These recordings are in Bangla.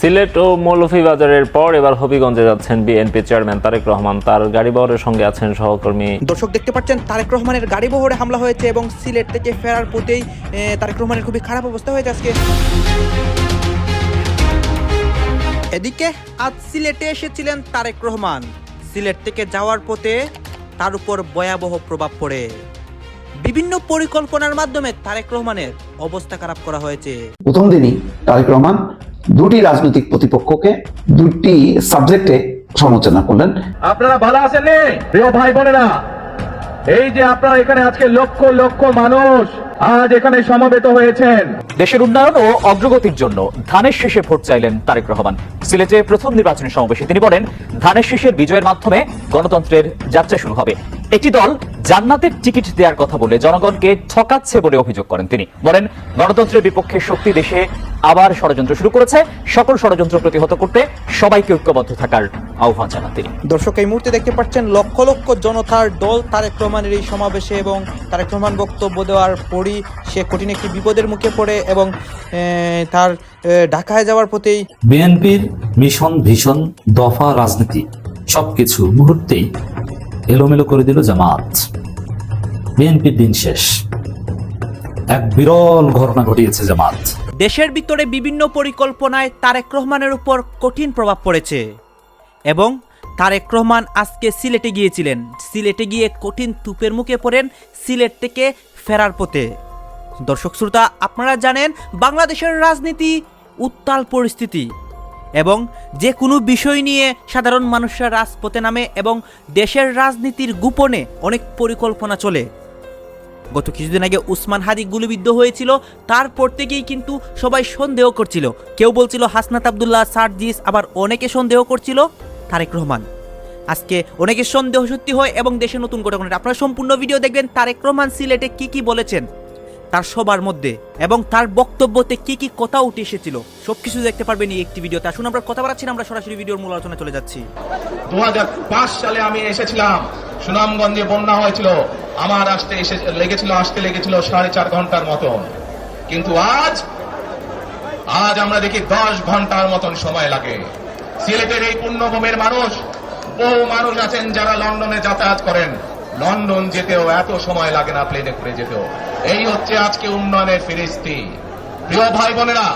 সিলেট ও মৌলভীবাজারের পর এবার হবিগঞ্জে যাচ্ছেন বিএনপি চেয়ারম্যান তারেক রহমান। তার গাড়ি বহরের সঙ্গে আছেন সহকর্মী। দর্শক দেখতে পাচ্ছেন তারেক রহমানের গাড়ি বহরে হামলা হয়েছে এবং সিলেট থেকে ফেরার পথেই তারেক রহমানের খুবই খারাপ অবস্থা হয়েছে আজকে। এদিকে আজ সিলেটে এসেছিলেন তারেক রহমান। সিলেট থেকে যাওয়ার পথে তার উপর ভয়াবহ প্রভাব পড়ে। বিভিন্ন পরিকল্পনার মাধ্যমে তারেক রহমানের অবস্থা খারাপ করা হয়েছে। প্রথম দিনই তারেক রহমান দুটি রাজনৈতিক প্রতিপক্ষকে দুটি সাবজেক্টে সমালোচনা করলেন আপনারা ভালো আছেন? প্রিয় ভাই বোনেরা, এই যে আপনারা এখানে আজকে লক্ষ লক্ষ মানুষ আজ এখানে সমবেত হয়েছেন। দেশের উন্নয়ন ও অগ্রগতির জন্য ধানের শীষে ভোট চাইলেন তারেক রহমান। সিলেটে প্রথম নির্বাচনী সমাবেশে তিনি বলেন, ধানের শীষের বিজয়ের মাধ্যমে গণতন্ত্রের যাত্রা শুরু হবে। একটি দল জান্নাতের টিকিট দেওয়ার কথা বলে জনগণকে ঠকাচ্ছে বলে অভিযোগ করেন তিনি। বলেন, গণতন্ত্রের বিপক্ষে শক্তি দেশে আবার ষড়যন্ত্র শুরু করেছে। সকল ষড়যন্ত্র প্রতিহত করতে সবাইকে ঐক্যবদ্ধ থাকার আহ্বান জানান তিনি দর্শক এই মুহূর্তে দেখতে পাচ্ছেন লক্ষ লক্ষ জনতার দল তারেক রহমানের এই সমাবেশে এবং তারেক রহমান বক্তব্য দেওয়ার পরই সে কঠিন একটি বিপদের মুখে পড়ে এবং তার ঢাকায় যাওয়ার পথেই বিএনপির মিশন ভীষণ দফা রাজনীতি সবকিছু মুহূর্তেই এলোমেলো করে দিল জামাত। বিএনপির দিন শেষ। এক বিরল ঘটনা ঘটিয়েছে জামাত। দেশের ভিতরে বিভিন্ন পরিকল্পনায় তারেক রহমানের উপর কঠিন প্রভাব পড়েছে। এবং তারেক রহমান আজকে সিলেটে গিয়েছিলেন। সিলেটে গিয়ে কঠিন তুপের মুখে পড়েন সিলেট থেকে ফেরার পথে। দর্শক শ্রোতা, আপনারা জানেন বাংলাদেশের রাজনীতি উত্তাল পরিস্থিতি এবং যে কোনো বিষয় নিয়ে সাধারণ মানুষরা রাজপথে নামে এবং দেশের রাজনীতির গোপনে অনেক পরিকল্পনা চলে। গত কিছুদিন আগে উসমান হাদি গুলিবিদ্ধ হয়েছিল, তারপর থেকেই কিন্তু সবাই সন্দেহ করছিল। কেউ বলছিল হাসনাত আবদুল্লাহ, সার্জিস আবার অনেকে সন্দেহ করছিল। তারেক রহমান। আজকে অনেকের সন্দেহ সত্যি হয় এবং দেশে নতুন ঘটনা ঘটে। আপনারা সম্পূর্ণ ভিডিও দেখবেন তারেক রহমান সিলেটে কি কি বলেছেন, তার সবার মধ্যে এবং তার বক্তব্যতে কি কি কথা উঠে এসেছিল, সবকিছু দেখতে পারবেন এই একটি ভিডিওতে। আসুন, আমরা কথা বাড়াচ্ছি আমরা সরাসরি ভিডিওর মূল আলোচনা চলে যাচ্ছি। দু হাজার পাঁচ সালে আমি এসেছিলাম, সুনামগঞ্জে বন্যা হয়েছিল, আমার আসতে এসে লেগেছিল, আসতে লেগেছিল সাড়ে চার ঘণ্টার মতন। কিন্তু আজ আজ আমরা দেখি দশ ঘণ্টার মতন সময় লাগে। সিলেটের এই পুণ্যভূমির মানুষ, বহু মানুষ আছেন যারা লন্ডনে যাতায়াত করেন। লন্ডন যেতেও এত সময় লাগে না প্লেনে করে যেতেও। এই হচ্ছে আজকে উন্নয়নের ফিরিস্তি। প্রিয় ভাই বোনেরা,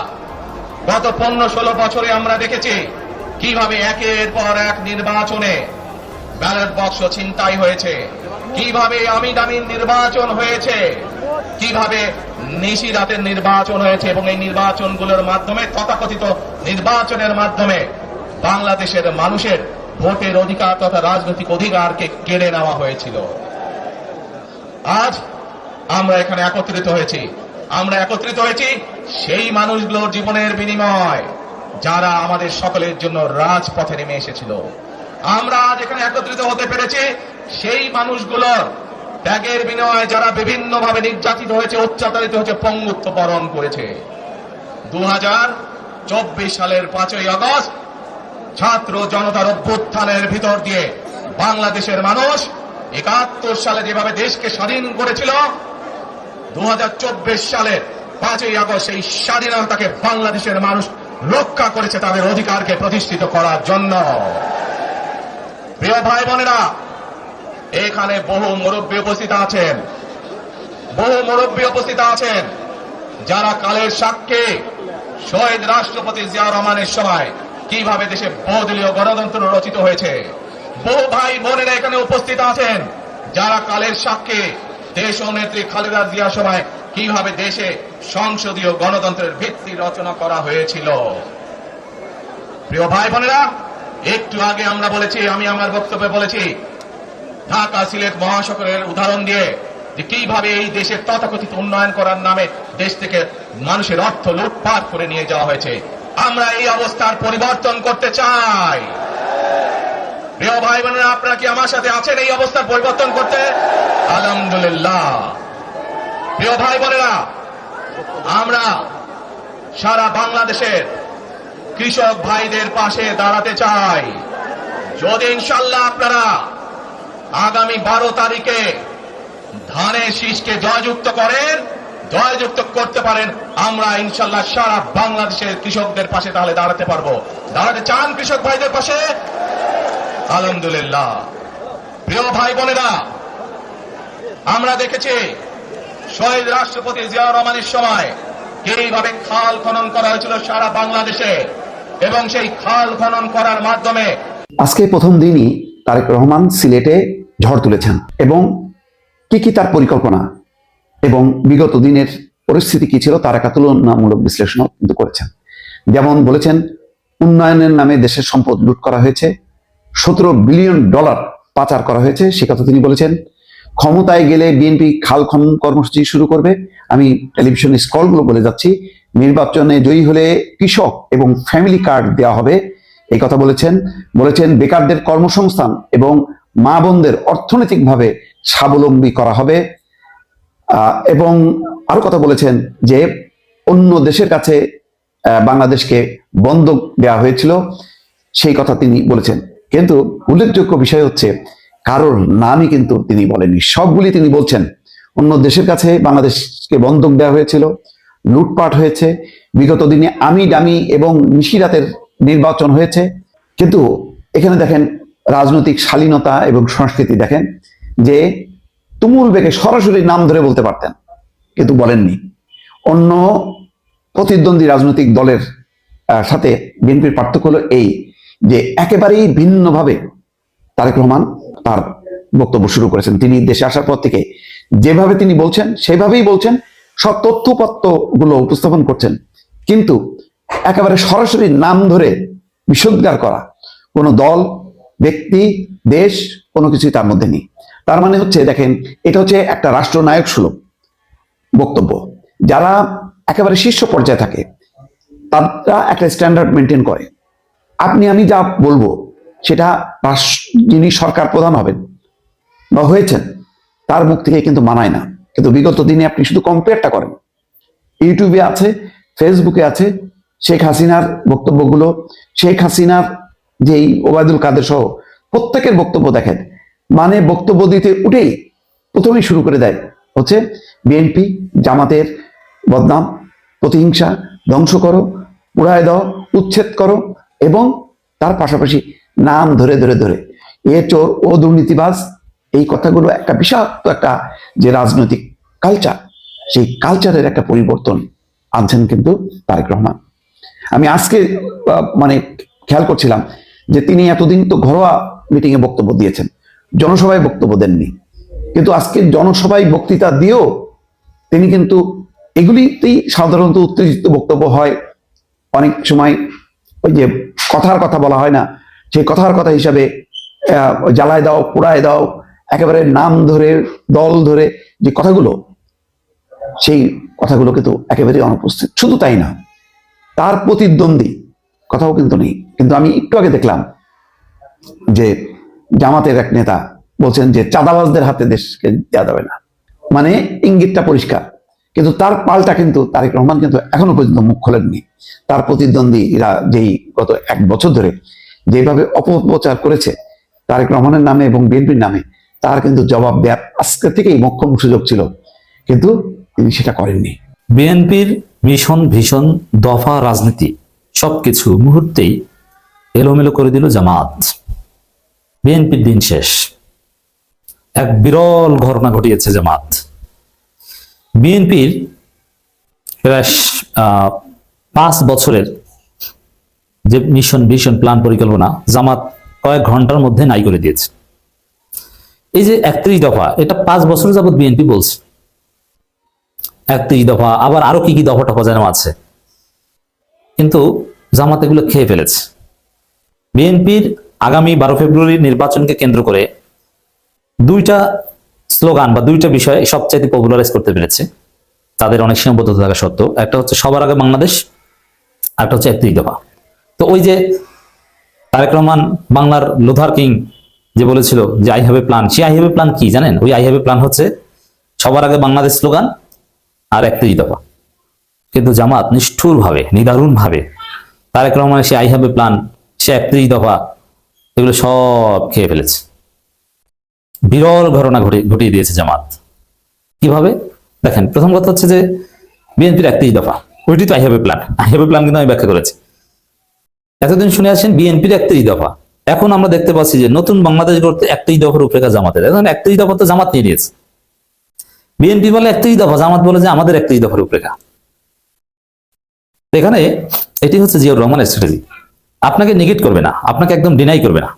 গত পনেরো ষোলো বছরে আমরা দেখেছি কীভাবে একের পর এক নির্বাচনে ব্যালট বক্স ছিনতাই হয়েছে, কীভাবে আমি দামি নির্বাচন হয়েছে, কীভাবে নিশি রাতের নির্বাচন হয়েছে এবং এই নির্বাচনগুলোর মাধ্যমে তথাকথিত নির্বাচনের মাধ্যমে বাংলাদেশের মানুষের ভোটের অধিকার তথা রাজনৈতিক অধিকারকে কেড়ে নেওয়া হয়েছিল। আজ আমরা এখানে একত্রিত হয়েছি। আমরা একত্রিত হয়েছি সেই মানুষগুলোর জীবনের বিনিময়, যারা আমাদের সকলের জন্য রাজপথে নেমে এসেছিল। আমরা আজ এখানে একত্রিত হতে পেরেছি সেই মানুষগুলোর ত্যাগের বিনিময়ে যারা বিভিন্ন ভাবে নির্যাতিত হয়েছে, অত্যাচারিত হয়েছে, পঙ্গুত্ব বরণ করেছে। দু হাজার চব্বিশ সালের পাঁচই আগস্ট ছাত্র জনতার অভ্যুত্থানের ভিতর দিয়ে বাংলাদেশের মানুষ একাত্তর সালে যেভাবে দেশকে স্বাধীন করেছিল দু সালের পাঁচই আগস্ট এই স্বাধীনতাকে বাংলাদেশের মানুষ রক্ষা করেছে তাদের অধিকারকে প্রতিষ্ঠিত করার জন্য। প্রিয় ভাই বোনেরা, এখানে বহু মুরব্বী উপস্থিত আছেন। বহু মুরব্বী উপস্থিত আছেন। যারা কালের সাক্ষী, শহীদ রাষ্ট্রপতি জিয়া রহমানের সময় কীভাবে দেশে বহুদলীয় গণতন্ত্র রচিত হয়েছে? বহু ভাই বোনেরা এখানে উপস্থিত আছেন। যারা কালের সাক্ষী, দেশ ও নেত্রী খালেদা জিয়া সময় কীভাবে দেশে সংসদীয় গণতন্ত্রের ভিত্তি রচনা করা হয়েছিল। প্রিয় ভাই বোনেরা, একটু আগে আমরা বলেছি, আমি আমার বক্তব্যে বলেছি, ঢাকা সিলেট মহাসড়কের উদাহরণ দিয়ে যে কীভাবে এই দেশের তথাকথিত উন্নয়ন করার নামে দেশ থেকে মানুষের অর্থ লুটপাট করে নিয়ে যাওয়া হয়েছে। আমরা এই অবস্থার পরিবর্তন করতে চাই। প্রিয় ভাই বোনেরা আপনারা কি আমার সাথে আছেন এই অবস্থার পরিবর্তন করতে? আলহামদুলিল্লাহ। প্রিয় ভাই বোনেরা আমরা সারা বাংলাদেশের কৃষক ভাইদের পাশে দাঁড়াতে চাই। যদি ইনশাল্লাহ আপনারা আগামী বারো তারিখে ধানের শীষকে জয়যুক্ত করেন জয়যুক্ত করতে পারেন, আমরা ইনশাল্লাহ সারা বাংলাদেশের কৃষকদের পাশে তাহলে দাঁড়াতে পারব। দাঁড়াতে চান কৃষক ভাইদের পাশে? আলহামদুলিল্লাহ। প্রিয় ভাই বোনেরা, আমরা দেখেছি শহীদ রাষ্ট্রপতি জিয়া রহমানের সময় এইভাবে খাল খনন করা হয়েছিল সারা বাংলাদেশে এবং সেই খাল খনন করার মাধ্যমে আজকে প্রথম দিনই তারেক রহমান সিলেটে ঝড় তুলেছেন। এবং কি কি তার পরিকল্পনা? এবং বিগত দিনের পরিস্থিতি কি ছিল, তার একটা তুলনামূলক বিশ্লেষণও কিন্তু করেছেন। যেমন বলেছেন, উন্নয়নের নামে দেশের সম্পদ লুট করা হয়েছে, সতেরো বিলিয়ন ডলার পাচার করা হয়েছে, সে কথা তিনি বলেছেন। ক্ষমতায় গেলে বিএনপি খাল খনন কর্মসূচি শুরু করবে। আমি টেলিভিশনে স্কলগুলো বলে যাচ্ছি, নির্বাচনে জয়ী হলে কৃষক এবং ফ্যামিলি কার্ড দেওয়া হবে। এই কথা বলেছেন বলেছেন বেকারদের কর্মসংস্থান এবং মা বোনদের অর্থনৈতিকভাবে স্বাবলম্বী করা হবে। এবং আরও কথা বলেছেন যে অন্য দেশের কাছে বাংলাদেশকে বন্ধক দেওয়া হয়েছিল, সেই কথা তিনি বলেছেন। কিন্তু উল্লেখযোগ্য বিষয় হচ্ছে, কারোর নামই কিন্তু তিনি বলেননি। সবগুলি তিনি বলছেন। অন্য দেশের কাছে বাংলাদেশকে বন্ধক দেওয়া হয়েছিল, লুটপাট হয়েছে, বিগত দিনে আমি ডামি এবং নিশিরাতের নির্বাচন হয়েছে। কিন্তু এখানে দেখেন, রাজনৈতিক শালীনতা এবং সংস্কৃতি দেখেন, যে তুমুল বেগে সরাসরি নাম ধরে বলতে পারতেন, কিন্তু বলেননি। অন্য প্রতিদ্বন্দ্বী রাজনৈতিক দলের সাথে বিএনপির পার্থক্য হলো এই, যে একেবারেই ভিন্নভাবে তারেক রহমান তার বক্তব্য শুরু করেছেন। তিনি দেশে আসার পর থেকে যেভাবে তিনি বলছেন, সেভাবেই বলছেন, সব তথ্যপত্রগুলো উপস্থাপন করছেন। কিন্তু একেবারে সরাসরি নাম ধরে বিষোদ্গার করা কোনো দল, ব্যক্তি, দেশ কোনো কিছুই তার মধ্যে নেই। তার মানে হচ্ছে, দেখেন, এটা হচ্ছে একটা রাষ্ট্রনায়ক সুলভ বক্তব্য। যারা একেবারে শীর্ষ পর্যায়ে থাকে, তারা একটা স্ট্যান্ডার্ড মেনটেন করে। আপনি, আমি যা বলব, সেটা যিনি সরকার প্রধান হবেন বা হয়েছেন, তার মুখ থেকে কিন্তু মানায় না। কিন্তু বিগত দিনে আপনি শুধু কম্পেয়ারটা করেন। ইউটিউবে আছে ফেসবুকে আছে, শেখ হাসিনার বক্তব্যগুলো, শেখ হাসিনার যেই ওবায়দুল কাদের সহ প্রত্যেকের বক্তব্য দেখেন মানে বক্তব্য দিতে উঠেই প্রথমেই শুরু করে দেয়। হচ্ছে বিএনপি, জামাতের বদনাম, প্রতিহিংসা, ধ্বংস করো পুড়ায় দাও, উচ্ছেদ করো এবং তার পাশাপাশি নাম ধরে ধরে ধরে। এ চোর, ও দুর্নীতিবাজ, এই কথাগুলো একটা বিষাক্ত একটা যে রাজনৈতিক কালচার সেই কালচারের একটা পরিবর্তন আনছেন কিন্তু তারেক রহমান। আমি আজকে মানে খেয়াল করছিলাম যে তিনি এতদিন তো ঘরোয়া মিটিং এ বক্তব্য দিয়েছেন। জনসভায় বক্তব্য দেননি। কিন্তু আজকে জনসভায় বক্তৃতা দিয়েও তিনি কিন্তু এগুলিতেই সাধারণত উত্তেজিত বক্তব্য হয়। অনেক সময় ওই যে কথার কথা বলা হয় না, সেই কথার কথা হিসাবে জ্বালায় দাও, পোড়ায় দাও, একেবারে নাম ধরে, দল ধরে যে কথাগুলো, সেই কথাগুলো কিন্তু একেবারে অনুপস্থিত। শুধু তাই না, তার প্রতিদ্বন্দ্বী কথাও কিন্তু নেই। কিন্তু আমি একটু আগে দেখলাম যে জামাতের এক নেতা বলছেন যে চাঁদাবাজদের হাতে দেশকে দেওয়া যাবে না। মানে ইঙ্গিতটা পরিষ্কার। কিন্তু তার পাল্টা কিন্তু তারেক রহমান কিন্তু এখনও পর্যন্ত মুখ খোলেননি। তার প্রতিদ্বন্দ্বীরা যেই গত এক বছর ধরে যেভাবে অপপ্রচার করেছে, তারেক রহমানের নামে এবং বিএনপির নামে, তার কিন্তু জবাব দেওয়ার আজকে থেকেই মক্ষম সুযোগ ছিল। কিন্তু তিনি সেটা করেননি। বিএনপির মিশন ভীষণ দফা রাজনীতি সবকিছু মুহূর্তেই এলোমেলো করে দিল জামাত। বিএনপির দিন শেষ। এক বিরল ঘটনা ঘটিয়েছে জামাত। বিএনপির প্রায় পাঁচ বছরের যে মিশন ভীষণ প্ল্যান পরিকল্পনা জামাত কয়েক ঘণ্টার মধ্যে নাই করে দিয়েছে। এই যে একত্রিশ দফা, এটা পাঁচ বছর যাবত বিএনপি বলছে। একত্রিশ দফা, আবার আরও কি কি দফা টফা যেন আছে। কিন্তু জামাত এগুলো খেয়ে ফেলেছে। বিএনপির আগামী বারো ফেব্রুয়ারি নির্বাচনকে কেন্দ্র করে দুইটা স্লোগান বা দুইটা বিষয় সবচাইতে পপুলারাইজ করতে পেরেছে। তাদের অনেক সীমাবদ্ধতা থাকা সত্ত্বেও। একটা হচ্ছে, সবার আগে বাংলাদেশ একটা হচ্ছে একত্রিশ দফা। তো ওই যে তারেক রহমান বাংলার লোধার কিং যে বলেছিল যে আই হ্যাভ এ প্ল্যান সে আই হ্যাভ এ প্ল্যান কি জানেন? ওই আই হ্যাভ এ প্ল্যান হচ্ছে সবার আগে বাংলাদেশ স্লোগান আর একত্রিশ দফা। কিন্তু জামাত নিষ্ঠুর ভাবে নিদারুণ ভাবে তারেক রহমানের সে আই হ্যাভ এ প্ল্যান সে একত্রিশ দফা এগুলো সব খেয়ে ফেলেছে। বিরল ঘটনা ঘটে, ঘটিয়ে দিয়েছে জামাত। কীভাবে? দেখেন, প্রথম কথা হচ্ছে যে, বিএনপির একত্রিশ দফা। ওইটি তো I have a plan I have a plan কিন্তু আমি ব্যাখ্যা করেছি। এতদিন শুনে আসছেন বিএনপির একত্রিশ দফা। এখন আমরা দেখতে পাচ্ছি যে, নতুন বাংলাদেশ গড়তে একত্রিশ দফার উপরেখা জামাতের। এখন একত্রিশ দফা তো জামাত নিয়ে নিয়েছে। বিএনপি বলে একত্রিশ দফা, জামাত বলে যে আমাদের একত্রিশ দফার উপরেখা এখানে এটি হচ্ছে জিয়াউর রহমানের স্ট্র্যাটেজি আপনাকে নেগেট করবে না, আপনাকে একদম ডিনাই করবে না।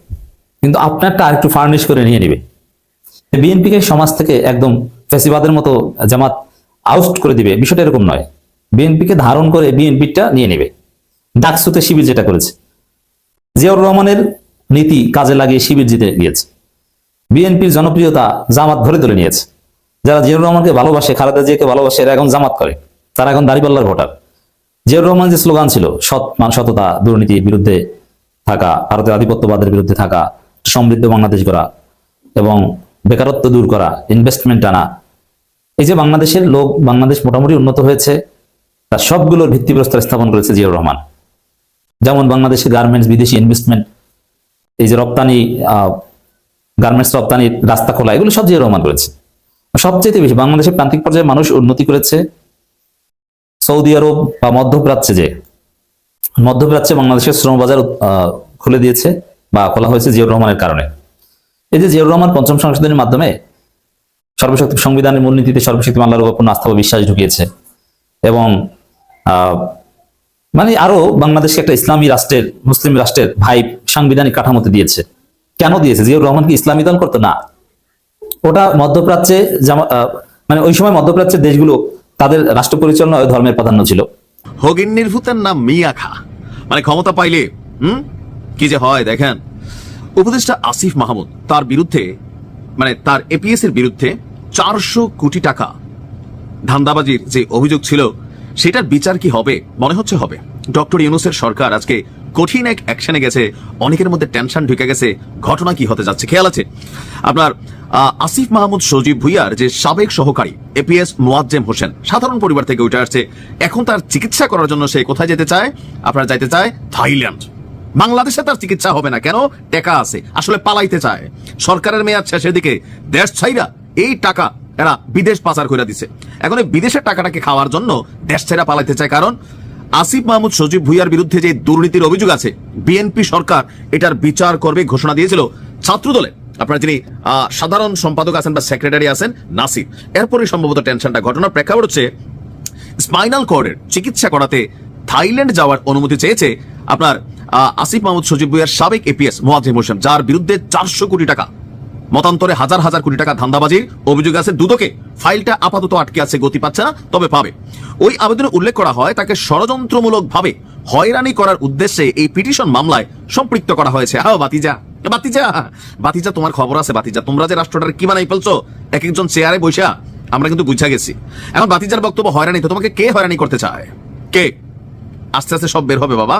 কিন্তু আপনারটা আরেকটু ফার্নিশ করে নিয়ে নিবে। বিএনপিকে সমাজ থেকে একদম ফেসিবাদের মতো জামাত আউট করে দিবে, বিষয়টা এরকম নয়। বিএনপিকে ধারণ করে বিএনপিটা নিয়ে নেবে। ডাকসুতে শিবির যেটা করেছে, জিয়াউর রহমানের নীতি কাজে লাগিয়ে শিবির জিতে গিয়েছে। বিএনপির জনপ্রিয়তা জামাত ধরে ধরে নিয়েছে। যারা জিয়াউর রহমানকে ভালোবাসে, খালেদা জিয়াকে ভালোবাসে, এরা এখন জামাত করে। তারা এখন দাঁড়িপাল্লার ভোটার। জিয়াউর রহমান যে স্লোগান ছিল, সৎ সততা, দুর্নীতির বিরুদ্ধে থাকা, ভারতের আধিপত্যবাদের বিরুদ্ধে থাকা, সমৃদ্ধ বাংলাদেশ করা এবং বেকারত্ব দূর করা ইনভেস্টমেন্ট আনা, এই যে বাংলাদেশের লোক, বাংলাদেশ মোটামুটি উন্নত হয়েছে, তার সবগুলোর ভিত্তিপ্রস্তর স্থাপন করেছে জিয়াউর রহমান। যেমন বাংলাদেশের গার্মেন্টস বিদেশি ইনভেস্টমেন্ট এই যে রপ্তানি গার্মেন্টস রপ্তানির রাস্তা খোলা, এগুলো সব জিয়াউর রহমান করেছে। সবচেয়ে বেশি বাংলাদেশের প্রান্তিক পর্যায়ে মানুষ উন্নতি করেছে। সৌদি আরব বা মধ্যপ্রাচ্যে যে, মধ্যপ্রাচ্যে বাংলাদেশের শ্রমবাজার খুলে দিয়েছে বা খোলা হয়েছে জিয়াউর রহমানের কারণে। এই যে জিয়াউর রহমান পঞ্চম সংশোধনের মাধ্যমে সর্বশক্তি সংবিধানের মূলনীতিতে সর্বশক্তি আল্লাহর উপর আস্থা ও বিশ্বাস ঢুকিয়েছে এবং মানে আরও বাংলাদেশকে একটা ইসলামী রাষ্ট্রের, মুসলিম রাষ্ট্রের ভাই সাংবিধানিক কাঠামোতে দিয়েছে। কেন দিয়েছে? জিয়াউর রহমান কি ইসলামী দল করতো? না। ওটা মধ্যপ্রাচ্যে মানে ওই সময় মধ্যপ্রাচ্যের দেশগুলো তাদের রাষ্ট্র পরিচালনা ও ধর্মের প্রাধান্য ছিল। হগিন্নির ভূতের নাম মিয়া খা। মানে ক্ষমতা পাইলে, হুম? কি যে হয়, দেখেন। উপদেষ্টা আসিফ মাহমুদ তার বিরুদ্ধে মানে তার এপিএস এর বিরুদ্ধে চারশো কোটি টাকা ধান্দাবাজির যে অভিযোগ ছিল, সেটার বিচার কি হবে? মনে হচ্ছে হবে। ডক্টর ইউনুসের সরকার আজকে কঠিন এক অ্যাকশনে গেছে, অনেকের মধ্যে টেনশন ঢুকে গেছে, ঘটনা কি হতে যাচ্ছে? খেয়াল আছে? আপনার আসিফ মাহমুদ সজীব ভুইয়ার যে সাবেক সহকারী এপিএস মোয়াজ্জেম হোসেন, সাধারণ পরিবার থেকে উঠে আসছে, এখন তার চিকিৎসা করার জন্য সে কোথায় যেতে চায়? আপনারা যাইতে চায় থাইল্যান্ড। বাংলাদেশে তার চিকিৎসা হবে না কেন? টাকা আছে, আসলে পালাইতে চায়। সরকারের মেয়াদ শেষের দিকে দেশ ছাইরা এই টাকা এরা বিদেশ পাচার করে দিছে। এখন এই বিদেশের টাকাটাকে খাওয়ার জন্য দেশ ছেড়া পালাইতে চায় কারণ আসিফ মাহমুদ সজীব ভুইয়ার বিরুদ্ধে যে দুর্নীতির অভিযোগ আছে বিএনপি সরকার এটার বিচার করবে ঘোষণা দিয়েছিল ছাত্রদলে আপনার যিনি সাধারণ সম্পাদক আছেন বা সেক্রেটারি আছেন, নাসির এরপরে সম্ভবত টেনশনটা, ঘটনার প্রেক্ষাপট হচ্ছে স্পাইনাল কর্ডের চিকিৎসা করাতে থাইল্যান্ড যাওয়ার অনুমতি চেয়েছে আপনার আসিফ মাহমুদ সজীব ভুইয়ার সাবেক এপিএস মোয়াজিম হোসেন, যার বিরুদ্ধে চারশো কোটি টাকা, মতান্তরে হাজার হাজার কোটি টাকা ধান্দাবাজির অভিযোগ আছে। দুদকে ফাইলটা আপাতত আটকে আছে, গতি পাচ্ছে না, তবে পাবে। ওই আবেদনে উল্লেখ করা হয়, তাকে ষড়যন্ত্রমূলক ভাবে হয়রানি করার উদ্দেশ্যে এই পিটিশন মামলায় সম্পৃক্ত করা হয়েছে। হাও বাতিজা বাতিজা বাতিজা, তোমার খবর আছে বাতিজা। তোমরা যে রাষ্ট্রটার কি বানাই ফেলছো? এক একজন চেয়ারে বসে আমরা কিন্তু বুঝা গেছি। এখন বাতিজার বক্তব্য হয়রানি, তো তোমাকে কে হয়রানি করতে চায়? কে? আস্তে আস্তে সব বের হবে বাবা।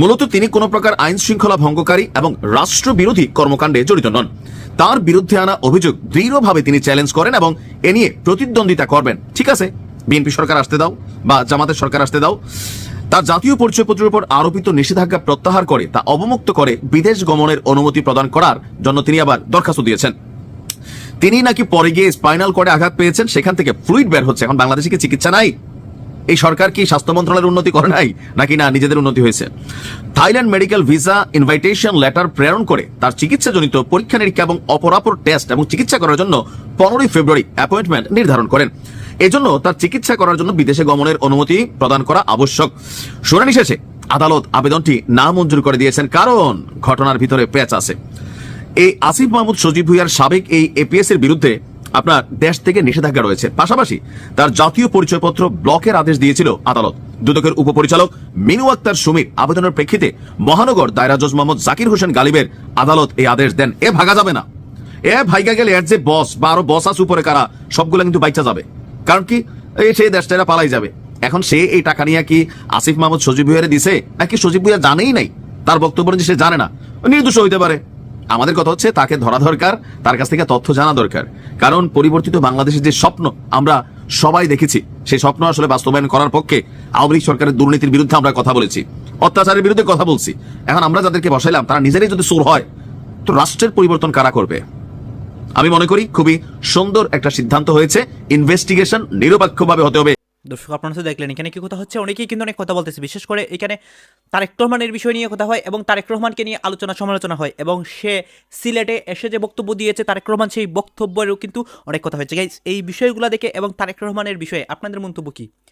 মূলত তিনি কোনো প্রকার আইন শৃঙ্খলা ভঙ্গকারী এবং রাষ্ট্রবিরোধী কর্মকাণ্ডে জড়িত নন। তার বিরুদ্ধে আনা অভিযোগ দৃঢ়ভাবে তিনি চ্যালেঞ্জ করেন এবং এ নিয়ে প্রতিদ্বন্দ্বিতা করবেন। ঠিক আছে? বিএনপি সরকার আসতে দাও বা জামাতের সরকার আসতে দাও। তার জাতীয় পরিচয়পত্রের উপর আরোপিত নিষেধাজ্ঞা প্রত্যাহার করে তা অবমুক্ত করে বিদেশ গমনের অনুমতি প্রদান করার জন্য তিনি আবার দরখাস্ত দিয়েছেন। তিনি নাকি পরে গিয়ে স্পাইনাল কর্ডে আঘাত পেয়েছেন, সেখান থেকে ফ্লুইড বের হচ্ছে। এখন বাংলাদেশে কি চিকিৎসা নাই? এই সরকার কি স্বাস্থ্য মন্ত্রণালয়ের উন্নতি করে নাই? নাকি না, নিজেদের উন্নতি হয়েছে। Thailand medical visa invitation letter প্রেরণ করে তার চিকিৎসাজনিত পরীক্ষা নিরীক্ষা এবং অপরাপর টেস্ট এবং চিকিৎসা করার জন্য পনেরোই ফেব্রুয়ারি অ্যাপয়েন্টমেন্ট নির্ধারণ করেন। এজন্য তার চিকিৎসা করার জন্য বিদেশে গমনের অনুমতি প্রদান করা আবশ্যক। শুনানি শেষে আদালত আবেদনটি না মঞ্জুর করে দিয়েছেন, কারণ ঘটনার ভিতরে পেঁচ আছে। এই আসিফ মাহমুদ সজীব ভুইয়ার সাবেক এই এপিএস এর বিরুদ্ধে আপনার দেশ থেকে নিষেধাজ্ঞা রয়েছে। পাশাপাশি তার জাতীয় পরিচয়পত্র ব্লকের আদেশ দিয়েছিল আদালত। দুদকের উপপরিচালক মিনু আক্তার সুমির আবেদনের প্রেক্ষিতে মহানগর দায়রা জজ মোহাম্মদ জাকির হোসেন গালিবের আদালত এই আদেশ দেন। এ ভাগা যাবে না। এ ভাইগা গেলে এর যে বস বা আরও বস আছে উপরে কারা, সবগুলো কিন্তু বাইচা যাবে। কারণ কি, এই সেই দেশটা পালাই যাবে। এখন সে এই টাকা নিয়ে কি আসিফ মাহমুদ সজীব ভুইয়ারে দিছে? নাকি সজীব ভুইয়া জানেই নাই? তার বক্তব্য সে জানে না নির্দোষ হইতে পারে। আমাদের কথা হচ্ছে তাকে ধরা দরকার, তার কাছ থেকে তথ্য জানা দরকার। কারণ পরিবর্তিত বাংলাদেশের যে স্বপ্ন আমরা সবাই দেখেছি, সেই স্বপ্ন আসলে বাস্তবায়ন করার পক্ষে আওয়ামী লীগ সরকারের দুর্নীতির বিরুদ্ধে আমরা কথা বলেছি, অত্যাচারের বিরুদ্ধে কথা বলছি। এখন আমরা যাদেরকে বসাইলাম, তারা নিজেরাই যদি সুর হয়, তো রাষ্ট্রের পরিবর্তন কারা করবে? আমি মনে করি খুবই সুন্দর একটা সিদ্ধান্ত হয়েছে। ইনভেস্টিগেশন নিরপেক্ষভাবে হতে হবে। দর্শক, আপনারা তো দেখলেন, এখানে কি কথা হচ্ছে? অনেকেই কিন্তু অনেক কথা বলতেছে, বিশেষ করে এখানে তারেক রহমানের বিষয় নিয়ে কথা হয় এবং তারেক রহমানকে নিয়ে আলোচনা, সমালোচনা হয় এবং সে সিলেটে এসে যে বক্তব্য দিয়েছে, তারেক রহমান সেই বক্তব্যেরও কিন্তু অনেক কথা হয়েছে। এই বিষয়গুলো দেখে এবং তারেক রহমানের বিষয়ে আপনাদের মন্তব্য কি?